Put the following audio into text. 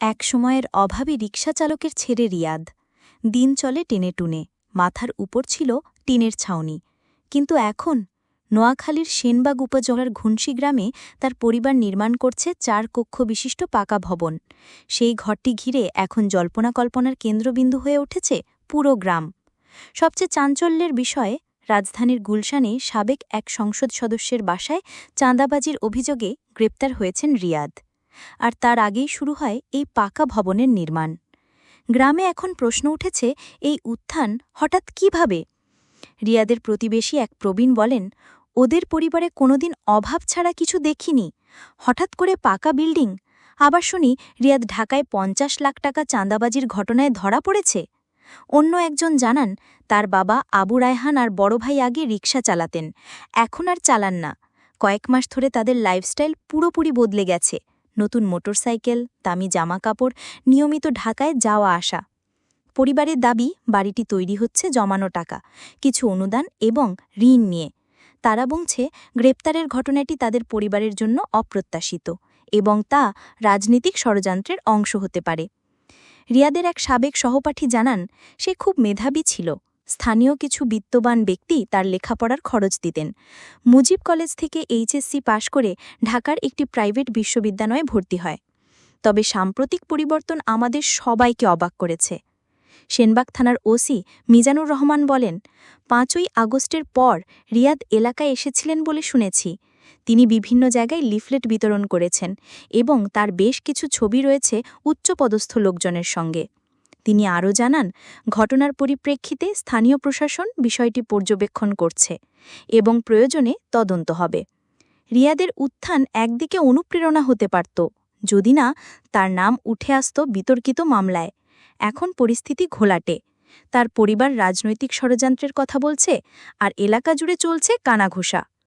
এক সময়ের অভাবী রিক্সা চালকের ছেড়ে রিয়াদ। দিন চলে টেনে টুনে। মাথার উপর ছিল টিনের ছাউনি। কিন্তু এখন নোয়াখালীর সেনবাগ উপজেলার ঘুনশি গ্রামে তার পরিবার নির্মাণ করছে চার কক্ষ বিশিষ্ট পাকা ভবন। সেই ঘরটি ঘিরে এখন জল্পনা কল্পনার কেন্দ্রবিন্দু হয়ে উঠেছে পুরো গ্রাম। সবচেয়ে চাঞ্চল্যের বিষয়ে, রাজধানীর গুলশানে সাবেক এক সংসদ সদস্যের বাসায় চাঁদাবাজির অভিযোগে গ্রেপ্তার হয়েছেন রিয়াদ। আর তার আগেই শুরু হয় এই পাকা ভবনের নির্মাণ। গ্রামে এখন প্রশ্ন উঠেছে, এই উত্থান হঠাৎ কীভাবে? রিয়াদের প্রতিবেশী এক প্রবীণ বলেন, ওদের পরিবারে কোনোদিন অভাব ছাড়া কিছু দেখিনি। হঠাৎ করে পাকা বিল্ডিং? আবার শুনি, রিয়াদ ঢাকায় পঞ্চাশ লাখ টাকা চাঁদাবাজির ঘটনায় ধরা পড়েছে। অন্য একজন জানান, তার বাবা আবু রায়হান আর বড় ভাই আগে রিক্সা চালাতেন। এখন আর চালান না। কয়েক মাস ধরে তাদের লাইফস্টাইল পুরোপুরি বদলে গেছে। নতুন মোটরসাইকেল, দামি জামা কাপড় নিয়মিত ঢাকায় যাওয়া আসা। পরিবারের দাবি, বাড়িটি তৈরি হচ্ছে জমানো টাকা, কিছু অনুদান এবং ঋণ নিয়ে। তারা বলছে, গ্রেপ্তারের ঘটনাটি তাদের পরিবারের জন্য অপ্রত্যাশিত এবং তা রাজনৈতিক ষড়যন্ত্রের অংশ হতে পারে। রিয়াদের এক সাবেক সহপাঠী জানান, সে খুব মেধাবী ছিল। স্থানীয় কিছু বিত্তবান ব্যক্তি তার লেখাপড়ার খরচ দিতেন। মুজিব কলেজ থেকে এইচএসসি পাশ করে ঢাকার একটি প্রাইভেট বিশ্ববিদ্যালয়ে ভর্তি হয়। তবে সাম্প্রতিক পরিবর্তন আমাদের সবাইকে অবাক করেছে। সেনবাগ থানার ওসি মিজানুর রহমান বলেন, পাঁচই আগস্টের পর রিয়াদ এলাকায় এসেছিলেন বলে শুনেছি। তিনি বিভিন্ন জায়গায় লিফলেট বিতরণ করেছেন এবং তার বেশ কিছু ছবি রয়েছে উচ্চপদস্থ লোকজনের সঙ্গে। তিনি আরও জানান, ঘটনার পরিপ্রেক্ষিতে স্থানীয় প্রশাসন বিষয়টি পর্যবেক্ষণ করছে এবং প্রয়োজনে তদন্ত হবে। রিয়াদের উত্থান একদিকে অনুপ্রেরণা হতে পারত, যদি না তার নাম উঠে আসত বিতর্কিত মামলায়। এখন পরিস্থিতি ঘোলাটে। তার পরিবার রাজনৈতিক ষড়যন্ত্রের কথা বলছে আর এলাকা জুড়ে চলছে কানাঘোষা।